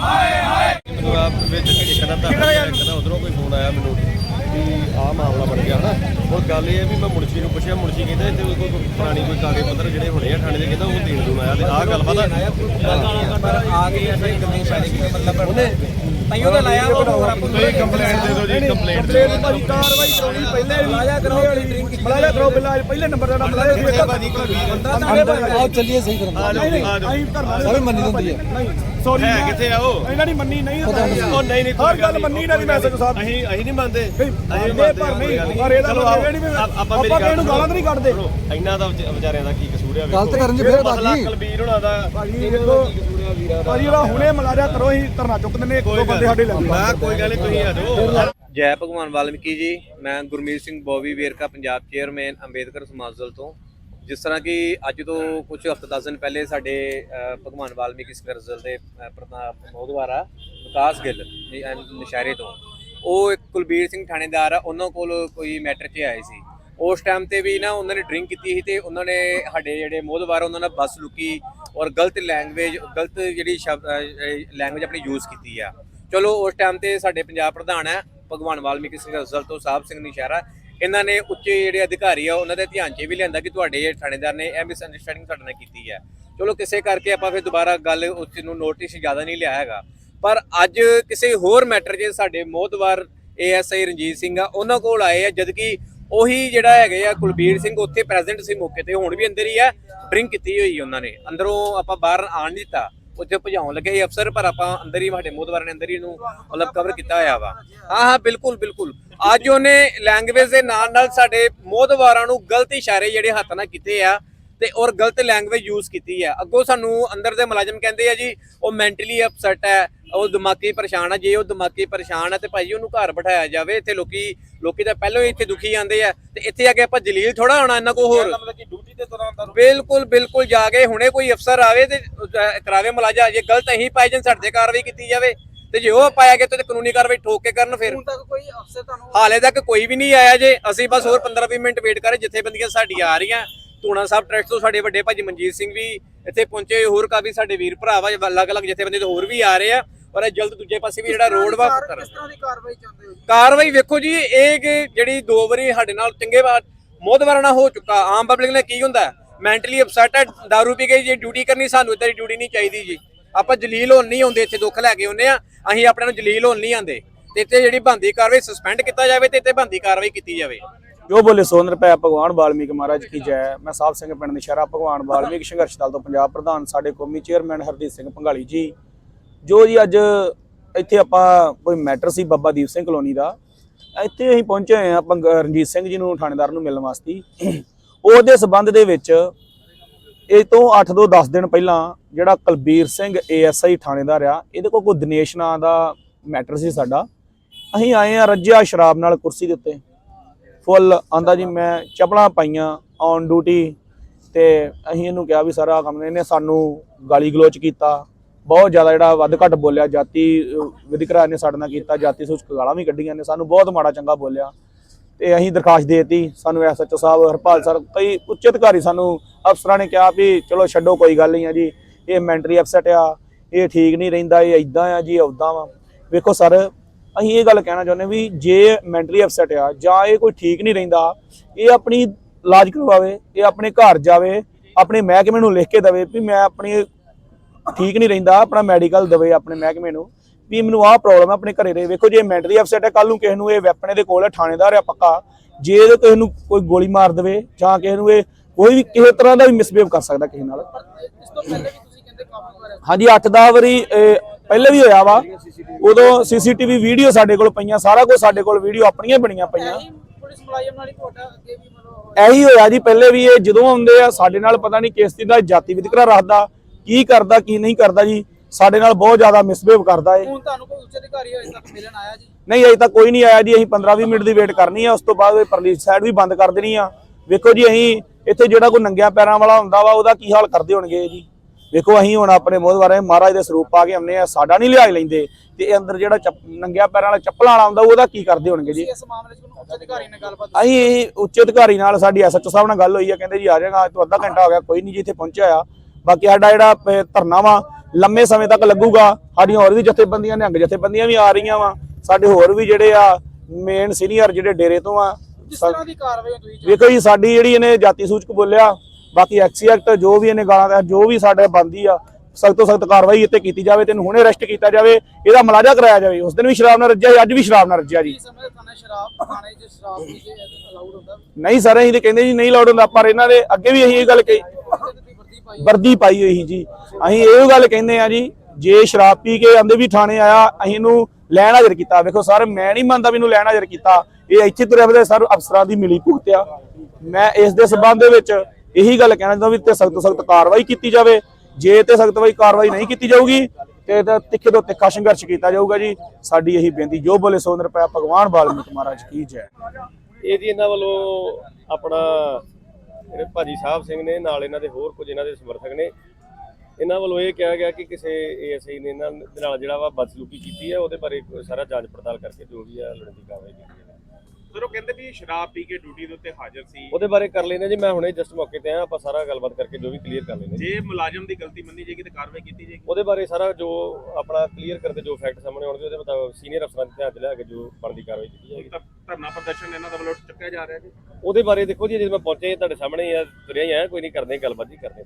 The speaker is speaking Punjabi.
ਮੈਨੂੰ ਆ ਵਿੱਚ ਇੱਕ ਦਾ ਤਾਂ ਕਹਿੰਦਾ ਉਧਰੋਂ ਕੋਈ ਫੋਨ ਆਇਆ ਮੈਨੂੰ ਵੀ ਆ ਮਾਮਲਾ ਬਣ ਗਿਆ ਹਨਾ ਹੁਣ ਗੱਲ ਇਹ ਹੈ ਵੀ ਮੈਂ ਮੁਨਸ਼ੀ ਨੂੰ ਪੁੱਛਿਆ ਮੁਨਸ਼ੀ ਕਹਿੰਦਾ ਇੱਥੇ ਕੋਈ ਕੋਈ ਪੁਰਾਣੀ ਕੋਈ ਕਾਗਜ਼ ਪੱਤਰ ਜਿਹੜੇ ਹੋਣੇ ਆ ਥਾਣੇ ਦੇ ਕਹਿੰਦਾ ਉਹ ਦੇਣ ਦੂੰ ਮੈਂ ਆ ਤੇ ਆ ਗੱਲਬਾਤ ਆ। ਗਈ ਐਸਾ ਇੱਕ ਦਿਨ ਸਾਡੇ ਕਿਤੇ ਮਤਲਬ ਉਹਨੇ ਤਾਈਓ ਤਾਂ ਲਾਇਆ ਵਾ ਹੋਰ ਆਪਾਂ ਤੁਸੀਂ ਕੰਪਲੇਂਟ ਦੇ ਦਿਓ ਜੀ ਕੰਪਲੇਂਟ ਦੇ ਕੰਪਲੇਂਟ ਭਾਜੀ ਕਾਰਵਾਈ ਕਰਾਉਣੀ ਪਹਿਲੇ ਮਲਾਜਾ ਕਰੋ ਮਲਾਜਾ ਕਰੋ ਪਹਿਲਾਂ ਪਹਿਲੇ ਨੰਬਰ ਦਾ ਮਲਾਜਾ ਦਿਓ ਭਾਜੀ ਬੰਦਾ ਤਾਂ ਆਓ ਚੱਲੀਏ ਸਹੀ ਕਰਨ। ਆ ਜਾਓ ਆ ਜਾਓ। ਅਸੀਂ ਧਰਨਾ ਨਹੀਂ ਸਾਰੇ ਮੰਨੀ ਹੁੰਦੀ ਹੈ। ਨਹੀਂ ਸੌਰੀ ਹੈ ਕਿੱਥੇ ਆ ਉਹ? ਇਹਨਾਂ ਦੀ ਮੰਨੀ ਨਹੀਂ ਉਹ ਨਹੀਂ ਨਹੀਂ ਹਰ ਗੱਲ ਮੰਨੀ ਇਹਨਾਂ ਦੀ ਮੈਸੇਜ ਸਾਹਿਬ ਅਸੀਂ ਅਸੀਂ ਨਹੀਂ ਮੰਨਦੇ। ਨਹੀਂ ਮੰਨਦੇ ਪਰ ਨਹੀਂ ਪਰ ਇਹਦਾ ਮਤਲਬ ਨਹੀਂ ਆਪਾਂ ਮੇਰੀ ਗੱਲ ਇਹਨੂੰ ਗਾਲਾਂ ਤਾਂ ਨਹੀਂ ਕੱਢਦੇ। ਇੰਨਾ ਦਾ ਵਿਚ- ਵਿਚਾਰਿਆਂ ਦਾ ਕੀ ਕਸੂਰ ਹੈ ਗਲਤ ਕਰਨ 'ਚ ਫਿਰ ਬਾਕੀ। ਕੁਲਬੀਰ ਹੋਣਾ ਦਾ ਭਾਜੀ ਦੇਖੋ ਭਾਜੀ ਉਹਦਾ ਹੁਣੇ ਮਲਾਜਾ ਕਰੋ ਅਸੀਂ ਧਰਨਾ ਚੁੱਕ ਦਿੰਦੇ ਇੱਕ ਦੋ ਬੰਦੇ ਸਾਡੇ ਲੱਗੇ ਮੈਂ ਕੋਈ ਗੱਲ ਨਹੀਂ ਤੁਸੀਂ ਆ ਜਾਓ। ਜੈ ਭਗਵਾਨ ਵਾਲਮੀਕੀ ਜੀ ਮੈਂ ਗੁਰਮੀਤ ਸਿੰਘ ਬੋਵੀ ਵੇਰਕਾ ਪੰਜਾਬ ਚੇਅਰਮੈਨ ਅੰਬੇਦਕਰ ਸਮਾਜ ਦਲ ਤੋਂ। ਜਿਸ ਤਰ੍ਹਾਂ ਕਿ ਅੱਜ ਤੋਂ ਕੁਝ ਹਫ਼ਤੇ ਦਸ ਦਿਨ ਪਹਿਲੇ ਸਾਡੇ ਭਗਵਾਨ ਵਾਲਮੀਕੀ ਸੰਘਰਸ਼ ਦਲ ਦੇ ਮੋਦਵਾਰਾ ਵਿਕਾਸ ਗਿੱਲ ਨਸ਼ਹਿਰੇ ਤੋਂ। ਉਹ ਇੱਕ ਕੁਲਬੀਰ ਸਿੰਘ ਥਾਣੇਦਾਰ ਆ ਉਹਨਾਂ ਕੋਲ ਕੋਈ ਮੈਟਰ 'ਚ ਆਏ ਸੀ। ਉਸ ਟਾਈਮ ਤੇ ਵੀ ਨਾ ਉਹਨਾਂ ਨੇ ਡਰਿੰਕ ਕੀਤੀ ਸੀ ਤੇ ਉਹਨਾਂ ਨੇ ਸਾਡੇ ਜਿਹੜੇ ਮੋਦਵਾਰ ਉਹਨਾਂ ਨਾਲ ਬੱਸ ਲੁਕੀ ਔਰ ਗਲਤ ਲੈਂਗੁਏਜ ਗਲਤ ਜਿਹੜੀ ਲੈਂਗੁਏਜ ਆਪਣੀ ਯੂਜ਼ ਕੀਤੀ ਆ। ਚਲੋ ਉਸ ਟਾਈਮ ਤੇ ਸਾਡੇ ਪੰਜਾਬ ਪ੍ਰਧਾਨ ਹੈ ਭਗਵਾਨ ਵਾਲਮੀਕੀ ਸਿੰਘ ਦਲ ਤੋਂ ਸਾਹਿਬ ਸਿੰਘ ਨਿਸ਼ਾਰਾ। ਇਹਨਾਂ ਨੇ ਉੱਚੇ ਜਿਹੜੇ ਅਧਿਕਾਰੀ ਆ, ਉਹਨਾਂ ਦੇ ਧਿਆਨ 'ਚ ਇਹ ਵੀ ਲਿਆਂਦਾ ਕਿ ਤੁਹਾਡੇ ਥਾਣੇਦਾਰ ਨੇ ਇਹ ਮਿਸ ਅੰਡਰਸਟੈਂਡਿੰਗ ਸਾਡੇ ਨਾਲ ਕੀਤੀ ਹੈ ਚਲੋ ਕਿਸੇ ਕਰਕੇ ਆਪਾਂ ਫਿਰ ਦੁਬਾਰਾ ਗੱਲ ਉਸ ਨੂੰ ਨੋਟਿਸ ਜ਼ਿਆਦਾ ਨਹੀਂ ਲਿਆ ਹੈਗਾ। ਪਰ ਅੱਜ ਕਿਸੇ ਹੋਰ ਮੈਟਰ 'ਚ ਸਾਡੇ ਮੋਹਤਵਾਰ ਏਐਸਆਈ ਰਣਜੀਤ ਸਿੰਘ ਆ, ਉਹਨਾਂ ਕੋਲ ਆਏ ਆ, ਜਦਕਿ ਉਹੀ ਜਿਹੜਾ ਹੈਗੇ ਆ ਕੁਲਬੀਰ ਸਿੰਘ ਉੱਥੇ ਪ੍ਰੈਜ਼ੈਂਟ ਸੀ ਮੌਕੇ ਤੇ, ਹੁਣ ਵੀ ਅੰਦਰ ਹੀ ਆ ਡਰਿੰਕ ਕੀਤੀ ਹੋਈ ਉਹਨਾਂ ਨੇ। ਅੰਦਰੋਂ ਆਪਾਂ ਬਾਹਰ ਆਣ ਨਹੀਂ ਦਿੱਤਾ, ਉੱਥੇ ਭਜਾਉਣ ਲੱਗੇ ਸੀ ਅਫਸਰ, ਪਰ ਆਪਾਂ ਅੰਦਰ ਹੀ, ਸਾਡੇ ਮੋਦਵਾਰ ਨੇ ਅੰਦਰ ਹੀ ਇਹਨੂੰ ਮਤਲਬ ਕਵਰ ਕੀਤਾ ਹੋਇਆ ਵਾ। ਹਾਂ ਹਾਂ, ਬਿਲਕੁਲ ਬਿਲਕੁਲ। ਅੱਜ ਉਹਨੇ ਲੈਂਗੁਏਜ ਦੇ ਨਾਲ ਨਾਲ ਸਾਡੇ ਮੋਦਵਾਰਾਂ ਨੂੰ ਗਲਤ ਇਸ਼ਾਰੇ ਜਿਹੜੇ ਹੱਥ ਨਾਲ ਕੀਤੇ ਆ ਤੇ ਔਰ ਗਲਤ ਲੈਂਗੁਏਜ ਯੂਜ਼ ਕੀਤੀ ਹੈ। ਅੱਗੋਂ ਸਾਨੂੰ ਅੰਦਰ ਦੇ ਮੁਲਾਜ਼ਮ ਕਹਿੰਦੇ ਆ ਜੀ ਉਹ ਮੈਂਟਲੀ ਅਪਸੈਟ ਹੈ ਉਹ ਦਿਮਾਗੀ ਪਰੇਸ਼ਾਨ ਹੈ ਜੇ ਉਹ ਦਿਮਾਗੀ ਪਰੇਸ਼ਾਨ ਹੈ ਤੇ ਭਾਈ ਉਹਨੂੰ ਘਰ ਬਿਠਾਇਆ ਜਾਵੇ ਇੱਥੇ ਲੋਕੀ ਲੋਕੀ ਤਾਂ ਪਹਿਲਾਂ ਹੀ ਇੱਥੇ ਦੁਖੀ ਆਂਦੇ ਆ ਤੇ ਇੱਥੇ ਆ ਕੇ ਆਪਾਂ ਜਲੀਲ ਥੋੜਾ ਹੋਣਾ ਇਹਨਾਂ ਕੋ ਹੋਰ ਬਿਲਕੁਲ ਬਿਲਕੁਲ ਜਾ ਕੇ ਹੁਣੇ ਕੋਈ ਅਫਸਰ ਆਵੇ ਤੇ ਕਰਾਵੇ ਮੁਲਾਜ਼ਾ ਜੇ ਗਲਤ ਅਹੀਂ ਪਾਈ ਜਨ ਸਾਡੇ ਕਾਰਵਾਈ ਕੀਤੀ ਜਾਵੇ ਤੇ ਜੇ ਉਹ ਪਾਇਆ ਗਿਆ ਤੇ ਕਾਨੂੰਨੀ ਕਾਰਵਾਈ ਠੋਕ ਕੇ ਕਰਨ ਫਿਰ। ਹੁਣ ਤੱਕ ਕੋਈ ਅਫਸਰ ਤੁਹਾਨੂੰ ਹਾਲੇ ਤੱਕ ਕੋਈ ਵੀ ਨਹੀਂ ਆਇਆ ਜੇ ਅਸੀਂ ਬਸ ਹੋਰ 15-20 ਮਿੰਟ ਵੇਟ ਕਰ ਜਿੱਥੇ ਬੰਦੀਆਂ ਸਾਡੀਆਂ ਆ ਰਹੀਆਂ ਧੂਣਾ ਸਾਹਿਬ ਟਰੱਸਟ ਤੋਂ ਸਾਡੇ ਵੱਡੇ ਭਾਜੀ ਮਨਜੀਤ ਸਿੰਘ ਵੀ ਇੱਥੇ ਪਹੁੰਚੇ ਹੋਰ ਕਾਫੀ ਸਾਡੇ ਵੀਰ ਭਰਾ ਵਾ ਅਲੱਗ-ਅਲੱਗ ਜਥੇਬੰਦੀ ਤੋਂ ਹੋਰ ਵੀ ਆ ਰਹੇ ਆ ਪਰ ਇਹ ਜਲਦ ਦੂਜੇ ਪਾਸੇ ਵੀ ਜਿਹੜਾ ਰੋਡ ਵਾ ਕਰਨ ਕਿਸ ਤਰ੍ਹਾਂ ਦੀ ਕਾਰਵਾਈ ਚਾਹੁੰਦੇ ਹੋ ਕਾਰਵਾਈ ਵੇਖੋ ਜੀ ਇਹ ਕਿ ਜਿਹੜੀ ਦੋ ਵਾਰੀ ਸਾਡੇ ਨਾਲ ਚੰਗੇ ਬਾਤ ਮੋਦਵਾਰਾ ਨਾਲ ਹੋ ਚੁੱਕਾ ਆਮ ਪਬਲਿਕ ਨੇ ਕੀ ਹੁੰਦਾ? ਮੈਂਟਲੀ ਅਪਸੈਟ ਹੈ दारू ਪੀ ਕੇ ਜੇ ਡਿਊਟੀ ਕਰਨੀ ਸਾਨੂੰ ਇਦਾਂ ਦੀ ਡਿਊਟੀ ਨਹੀਂ ਚਾਹੀਦੀ ਜੀ। ਆਪਾਂ ਜਲੀਲ ਹੋਣ ਨਹੀਂ ਆਉਂਦੇ ਇੱਥੇ ਦੁੱਖ ਲੈ ਕੇ ਆਉਂਦੇ ਆ ਅਸੀਂ ਆਪਣੇ ਨੂੰ ਜਲੀਲ ਹੋਣ ਨਹੀਂ ਆਉਂਦੇ। ਤੇ ਇੱਥੇ ਜਿਹੜੀ ਬੰਦੀ ਕਾਰਵਾਈ ਸਸਪੈਂਡ ਕੀਤਾ ਜਾਵੇ ਤੇ ਇੱਥੇ ਬੰਦੀ ਕਾਰਵਾਈ ਕੀਤੀ ਜਾਵੇ। ਜੋ ਬੋਲੇ ਸੋਨ ਰੁਪਏ ਭਗਵਾਨ ਵਾਲਮੀਕ ਮਹਾਰਾਜ ਕੀ ਜੈ। ਮੈਂ ਸਾਹਿਬ ਸਿੰਘ ਪਿੰਡ ਨਿਸ਼ਾਰਾ ਭਗਵਾਨ ਵਾਲਮੀਕ ਸੰਘਰਸ਼ ਦਲ ਤੋਂ ਪੰਜਾਬ ਪ੍ਰਧਾਨ, ਸਾਡੇ ਕੌਮੀ ਚੇਅਰਮੈਨ ਹਰਦੀਪ ਸਿੰਘ ਭੰਗਾਲੀ ਜੀ। ਜੋ ਜੀ ਅੱਜ ਇੱਥੇ ਆਪਾਂ ਕੋਈ ਮੈਟਰ ਸੀ ਬਾਬਾ ਦੀਪ ਸਿੰਘ ਕਲੋਨੀ ਦਾ, ਇੱਥੇ ਅਸੀਂ ਪਹੁੰਚੇ ਹੋਏ ਹਾਂ ਭੰਗ- ਰਣਜੀਤ ਸਿੰਘ ਜੀ ਨੂੰ, ਥਾਣੇਦਾਰ ਨੂੰ ਮਿਲਣ ਵਾਸਤੇ। ਉਹਦੇ ਸਬੰਧ ਦੇ ਵਿੱਚ ਇਹ ਤੋਂ 8 ਤੋਂ 10 ਦਿਨ ਪਹਿਲਾਂ ਜਿਹੜਾ ਕੁਲਬੀਰ ਸਿੰਘ ਏਐਸਆਈ ਥਾਣੇਦਾਰ ਆ, ਇਹਦੇ ਕੋਲ ਕੋਈ ਦਿਨੇਸ਼ ਨਾਂ ਦਾ ਮੈਟਰ ਸੀ ਸਾਡਾ। ਅਸੀਂ ਆਏ ਆ ਰੱਜਿਆ ਸ਼ਰਾਬ ਨਾਲ ਕੁਰਸੀ ਦੇ ਉੱਤੇ। ਫੁੱਲ ਆਂਦਾ ਜੀ ਮੈਂ ਚਪਲਾਂ ਪਾਈਆਂ ਔਨ ਡਿਊਟੀ ਤੇ ਅਸੀਂ ਇਹਨੂੰ ਕਿਹਾ ਵੀ ਸਾਰਾ ਕੰਮ ਇਹਨੇ ਸਾਨੂੰ ਗਾਲੀ ਗਲੋਚ ਕੀਤਾ। ਬਹੁਤ ਜ਼ਿਆਦਾ ਜਿਹੜਾ ਵੱਧ ਘੱਟ ਬੋਲਿਆ ਜਾਤੀ ਅਹ, ਨੇ ਸਾਡੇ ਨਾਲ ਕੀਤਾ ਜਾਤੀ ਸੂਚਕ ਗਾਲਾਂ ਵੀ ਕੱਢੀਆਂ ਨੇ ਸਾਨੂੰ ਬਹੁਤ ਮਾੜਾ ਚੰਗਾ ਬੋਲਿਆ। ਤੇ ਅਸੀਂ ਦਰਖਾਸਤ ਦੇਤੀ ਸਾਨੂੰ ਐਸਐਚਓ ਸਾਹਿਬ ਹਰਪਾਲ ਸਰ ਕਈ ਉੱਚ ਅਧਿਕਾਰੀ ਸਾਨੂੰ ਅਫਸਰਾਂ ਨੇ ਕਿਹਾ ਵੀ ਚਲੋ ਛੱਡੋ ਕੋਈ ਗੱਲ ਨਹੀਂ ਆ ਜੀ ਇਹ ਮੈਂਟਰੀ ਅਪਸੈਟ ਆ ਇਹ ਠੀਕ ਨਹੀਂ ਰਹਿੰਦਾ ਇਹ ਇਦਾਂ ਆ ਜੀ ਉਦਾਂ ਵਾ। ਵੇਖੋ ਸਰ ਅਸੀਂ ਇਹ ਗੱਲ ਕਹਿਣਾ ਚਾਹੁੰਦੇ ਵੀ ਜੇ ਮੈਂਟਲੀ ਅਪਸੈਟ ਆ ਜਾਂ ਇਹ ਕੋਈ ਠੀਕ ਨਹੀਂ ਰਹਿੰਦਾ ਇਹ ਆਪਣੀ ਇਲਾਜ ਕਰਵਾਵੇ ਇਹ ਆਪਣੇ ਘਰ ਜਾਵੇ ਆਪਣੇ ਮਹਿਕਮੇ ਨੂੰ ਲਿਖ ਕੇ ਦੇਵੇ ਵੀ ਮੈਂ ਆਪਣੀ ਠੀਕ ਨਹੀਂ ਰਹਿੰਦਾ ਆਪਣਾ ਮੈਡੀਕਲ ਦੇਵੇ ਆਪਣੇ ਮਹਿਕਮੇ ਨੂੰ ਵੀ ਮੈਨੂੰ ਆਹ ਪ੍ਰੋਬਲਮ ਹੈ ਆਪਣੇ ਘਰੇ ਰਹੇ। ਵੇਖੋ ਜੇ ਮੈਂਟਲੀ ਅਪਸੈਟ ਹੈ ਕੱਲ ਨੂੰ ਕਿਸੇ ਨੂੰ ਇਹ ਵੈਪਨ ਦੇ ਕੋਲ ਥਾਣੇਦਾਰ ਆ ਪੱਕਾ ਜੇ ਇਹਦੇ ਕਿਸੇ ਨੂੰ ਕੋਈ ਗੋਲੀ ਮਾਰ ਦੇਵੇ ਜਾਂ ਕਿਸੇ ਨੂੰ ਇਹ ਕੋਈ ਵੀ ਕਿਸੇ ਤਰ੍ਹਾਂ ਦਾ ਵੀ ਮਿਸਬੀਹੇਵ ਕਰ ਸਕਦਾ ਕਿਸੇ ਨਾਲ। ਪਰ ਇਸ ਤੋਂ ਪਹਿਲੇ ਵੀ ਤੁਸੀਂ ਕਹਿੰਦੇ ਕਾਫੀ ਵਾਰ ਹਾਂਜੀ 8-10 ਵਾਰੀ ਇਹ ਪਹਿਲੇ ਵੀ ਹੋਇਆ ਵਾ। ਉਦੋਂ ਸੀਸੀਟੀਵੀ ਵੀਡੀਓ ਸਾਡੇ ਕੋਲ ਪਈਆਂ ਸਾਰਾ ਕੁਝ ਸਾਡੇ ਕੋਲ ਵੀਡੀਓ ਆਪਣੀਆਂ ਬਣੀਆਂ ਪਈਆਂ। ਇਹੀ ਪੁਲਿਸ ਮੁਲਾਜ਼ਮ ਨਾਲ ਹੀ ਤੁਹਾਡਾ ਅੱਗੇ ਵੀ ਮਤਲਬ ਇਹੀ ਹੋਇਆ ਜੀ ਪਹਿਲੇ ਵੀ ਇਹ ਜਦੋਂ ਆਉਂਦੇ ਆ ਸਾਡੇ ਨਾਲ ਪਤਾ ਨਹੀਂ ਕਿਸ ਦਾ ਜਾਤੀ ਵਿਤਕਰਾ ਰੱਖਦਾ ਕੀ ਕਰਦਾ ਕੀ ਨਹੀਂ ਕਰਦਾ ਜੀ। ਸਾਡੇ ਨਾਲ ਬਹੁਤ ਜ਼ਿਆਦਾ ਮਿਸਬਿਹੇਵ ਕਰਦਾ ਏ ਹੁਣ ਤੁਹਾਨੂੰ ਕੋਈ ਉੱਚ ਅਧਿਕਾਰੀ ਅਜੇ ਤੱਕ ਮਿਲਣ ਆਇਆ ਜੀ? ਨਹੀਂ ਅਜੇ ਤੱਕ ਕੋਈ ਨਹੀਂ ਆਇਆ ਜੀ ਅਸੀਂ 15-20 ਮਿੰਟ ਦੀ ਵੇਟ ਕਰਨੀ ਆ ਉਸ ਤੋਂ ਬਾਅਦ ਇਹ ਪਰਲੀ ਸਾਈਡ ਵੀ ਬੰਦ ਕਰ ਦੇਣੀ ਆ। ਵੇਖੋ ਜੀ ਅਸੀਂ ਇੱਥੇ ਜਿਹੜਾ ਕੋਈ ਨੰਗਿਆਂ ਪੈਰਾਂ ਵਾਲਾ ਹੁੰਦਾ ਵਾ ਉਹਦਾ ਕੀ ਹਾਲ ਕਰਦੇ ਹੋਣਗੇ ਜੀ। ਵੇਖੋ ਅਸੀਂ ਹੁਣ ਆਪਣੇ ਮੋਹਦਵਾਰੇ ਮਹਾਰਾਜ ਦੇ ਸਰੂਪ ਪਾ ਕੇ ਆਉਂਦੇ ਆ ਸਾਡਾ ਨਹੀਂ ਲਿਹਾਜ਼ ਲੈਂਦੇ। ਤੇ ਇਹ ਅੰਦਰ ਜਿਹੜਾ ਨੰਗਿਆਂ ਪੈਰਾਂ ਵਾਲਾ ਚੱਪਲਾਂ ਵਾਲਾ ਹੁੰਦਾ ਉਹਦਾ ਕੀ ਕਰਦੇ ਹੋਣਗੇ ਜੀ? ਇਸ ਮਾਮਲੇ 'ਚ ਉੱਚ ਅਧਿਕਾਰੀ ਨਾਲ ਗੱਲਬਾਤ ਅਸੀਂ ਇਹ ਉੱਚ ਅਧਿਕਾਰੀ ਨਾਲ ਸਾਡੀ ਐਸਐਚਓ ਸਾਹਿਬ ਨਾਲ ਗੱਲ ਹੋਈ ਆ ਕਹਿੰਦੇ ਜੀ ਆ ਜਾਏਗਾ ਤੋਂ ਅੱਧਾ ਘੰਟਾ ਹੋ ਗਿਆ ਕੋਈ ਨਹੀਂ ਜੀ ਇੱਥੇ ਪਹੁੰਚਿਆ ਆ। ਬਾਕੀ ਸਾਡਾ ਜਿਹੜਾ ਧਰਨਾ ਵਾ ਲੰਮੇ ਸਮੇਂ ਤੱਕ ਲੱਗੂਗਾ। ਸਾਡੀਆਂ ਹੋਰ ਵੀ ਜਥੇਬੰਦੀਆਂ ਨਿਹੰਗ ਜਥੇਬੰਦੀਆਂ ਵੀ ਆ ਰਹੀਆਂ ਵਾ। ਸਾਡੇ ਹੋਰ ਵੀ ਜਿਹੜੇ ਆ ਮੇਨ ਸੀਨੀਅਰ ਜਿਹੜੇ ਡੇਰੇ ਤੋਂ ਆ ਕਿਸ ਤਰ੍ਹਾਂ ਦੀ ਕਾਰਵਾਈ ਤੁਸੀਂ ਵੇਖੋ ਜੀ ਸਾਡੀ ਜਿਹੜੀ ਇਹਨੇ ਜਾਤੀ ਸੂਚਕ ਬੋਲਿਆ ਬਾਕੀ ਐਕਸੀ ਐਕਟ ਜੋ ਵੀ ਇਹਨੇ ਗਾਲਾਂ ਦਾ ਜੋ ਵੀ ਸਾਡੇ ਬੰਦੀ ਆ ਸਖਤ ਤੋਂ ਸਖਤ ਕਾਰਵਾਈ ਇੱਥੇ ਕੀਤੀ ਜਾਵੇ ਤੈਨੂੰ ਹੁਣੇ ਅਰੈਸਟ ਕੀਤਾ ਜਾਵੇ ਇਹਦਾ ਮਲਾਜਾ ਕਰਾਇਆ ਜਾਵੇ। ਉਸ ਦਿਨ ਵੀ ਸ਼ਰਾਬ ਨਾਲ ਰੱਜਿਆ ਅੱਜ ਵੀ ਸ਼ਰਾਬ ਨਾਲ ਰੱਜਿਆ ਜੀ। ਅਲਾਉਡ ਨਹੀਂ ਸਰ ਅਸੀਂ ਤੇ ਕਹਿੰਦੇ ਜੀ ਨਹੀਂ ਲੋੜ ਹੁੰਦਾ ਪਰ ਇਹਨਾਂ ਦੇ ਅੱਗੇ ਵੀ ਅਸੀਂ ਇਹ ਗੱਲ ਕਹੀ। ਵਰਦੀ ਪਾਈ ਹੋਈ ਜੀ। ਅਸੀਂ ਇਹ ਗੱਲ ਕਹਿੰਦੇ ਆ ਜੀ ਜੇ ਸ਼ਰਾਬ ਪੀ ਕੇ ਆਂਦੇ ਵੀ ਥਾਣੇ ਆਇਆ ਅਸੀਂ ਇਹਨੂੰ ਲੈਣ ਹਾਜ਼ਰ ਕੀਤਾ। ਵੇਖੋ ਸਰ ਮੈਂ ਨਹੀਂ ਮੰਨਦਾ ਵੀ ਇਹਨੂੰ ਲੈਣ ਹਾਜ਼ਰ ਕੀਤਾ। ਇਹ ਇੱਥੇ ਤੁਰੇ ਫਿਰਦੇ ਸਰ ਅਫਸਰਾਂ ਦੀ ਮਿਲੀ ਭੁਗਤ ਆ ਮੈਂ ਇਸ ਦੇ ਸਬੰਧ ਦੇ ਵਿੱਚ ਇਹੀ ਗੱਲ ਕਹਿਣਾ ਚਾਹੁੰਦਾ ਵੀ ਤੇ ਸਖਤ ਸਖਤ ਕਾਰਵਾਈ ਕੀਤੀ ਜਾਵੇ। ਜੇ ਤੇ ਸਖਤ ਕਾਰਵਾਈ ਨਹੀਂ ਕੀਤੀ ਜਾਊਗੀ, ਤੇ ਤਿੱਖੇ ਤੋਂ ਤਿੱਖਾ ਸੰਘਰਸ਼ ਕੀਤਾ ਜਾਊਗਾ ਜੀ। ਸਾਡੀ ਇਹੀ ਬੇਨਤੀ, ਜੋ ਬੋਲੇ ਸੋ ਨਿਰਪੈ ਭਗਵਾਨ ਵਾਲਮੀਕ ਮਹਾਰਾਜ ਕੀ ਜੈ। ਇਹ ਜੀ ਇਹਨਾਂ ਵੱਲੋਂ ਆਪਣਾ ਜਿਹੜੇ ਭਾਜੀ ਸਾਹਿਬ ਸਿੰਘ ਨੇ, ਨਾਲ ਇਹਨਾਂ ਦੇ ਹੋਰ ਕੁਝ ਇਹਨਾਂ ਦੇ ਸਮਰਥਕ ਨੇ, ਇਹਨਾਂ ਵੱਲੋਂ ਇਹ ਕਿਹਾ ਗਿਆ ਕਿ ਕਿਸੇ ਏਐਸਆਈ ਨੇ ਇਹਨਾਂ ਦੇ ਨਾਲ ਜਿਹੜਾ ਵਾ ਬਦਸਲੂਕੀ ਕੀਤੀ ਹੈ, ਉਹਦੇ ਬਾਰੇ ਸਾਰਾ ਜਾਂਚ ਪੜਤਾਲ ਕਰਕੇ ਜੋ ਵੀ ਆ, ਲੜਨ ਦੀ ਕਾਰਵਾਈ ਕੀਤੀ ਸਰ ਉਹ ਕਹਿੰਦੇ ਵੀ ਸ਼ਰਾਬ ਪੀ ਕੇ ਡਿਊਟੀ ਦੇ ਉੱਤੇ ਹਾਜ਼ਰ ਸੀ। ਉਹਦੇ ਬਾਰੇ ਕਰ ਲੈਣੇ ਜੀ ਮੈਂ ਹੁਣੇ ਜਸਟ ਮੌਕੇ ਤੇ ਆਇਆ ਆਪਾਂ ਸਾਰਾ ਗੱਲਬਾਤ ਕਰਕੇ ਜੋ ਵੀ ਕਲੀਅਰ ਕਰ ਲੈਣੇ ਜੇ। ਮੁਲਾਜ਼ਮ ਦੀ ਗਲਤੀ ਮੰਨੀ ਜਾਏਗੀ ਤਾਂ ਕਾਰਵਾਈ ਕੀਤੀ ਜਾਏਗੀ। ਉਹਦੇ ਬਾਰੇ ਸਾਰਾ ਜੋ ਆਪਣਾ ਕਲੀਅਰ ਕਰਕੇ ਜੋ ਫੈਕਟ ਸਾਹਮਣੇ ਆਉਣਗੇ ਉਹਦੇ ਮੁਤਾਬਕ ਸੀਨੀਅਰ ਅਫਸਰਾਂ ਦੇ ਧਿਆਨ ਚ ਲਿਆ ਕੇ ਜੋ ਬਣਦੀ ਕਾਰਵਾਈ ਕੀਤੀ ਜਾਏਗੀ। ਤਾਂ ਧਰਨਾ ਪ੍ਰਦਰਸ਼ਨ ਇਹਨਾਂ ਦਾ ਵੱਲੋਂ ਚੁੱਕਿਆ ਜਾ ਰਿਹਾ ਜੀ। ਉਹਦੇ ਬਾਰੇ ਦੇਖੋ ਜੀ ਜਦੋਂ ਮੈਂ ਪਹੁੰਚੇ ਤੁਹਾਡੇ ਸਾਹਮਣੇ ਹੀ ਆ ਤੁਰਿਆ ਹੀ ਆਇਆ ਕੋਈ ਨਹੀਂ ਕਰਦੇ ਗੱਲਬਾਤ ਜੀ ਕਰਦੇ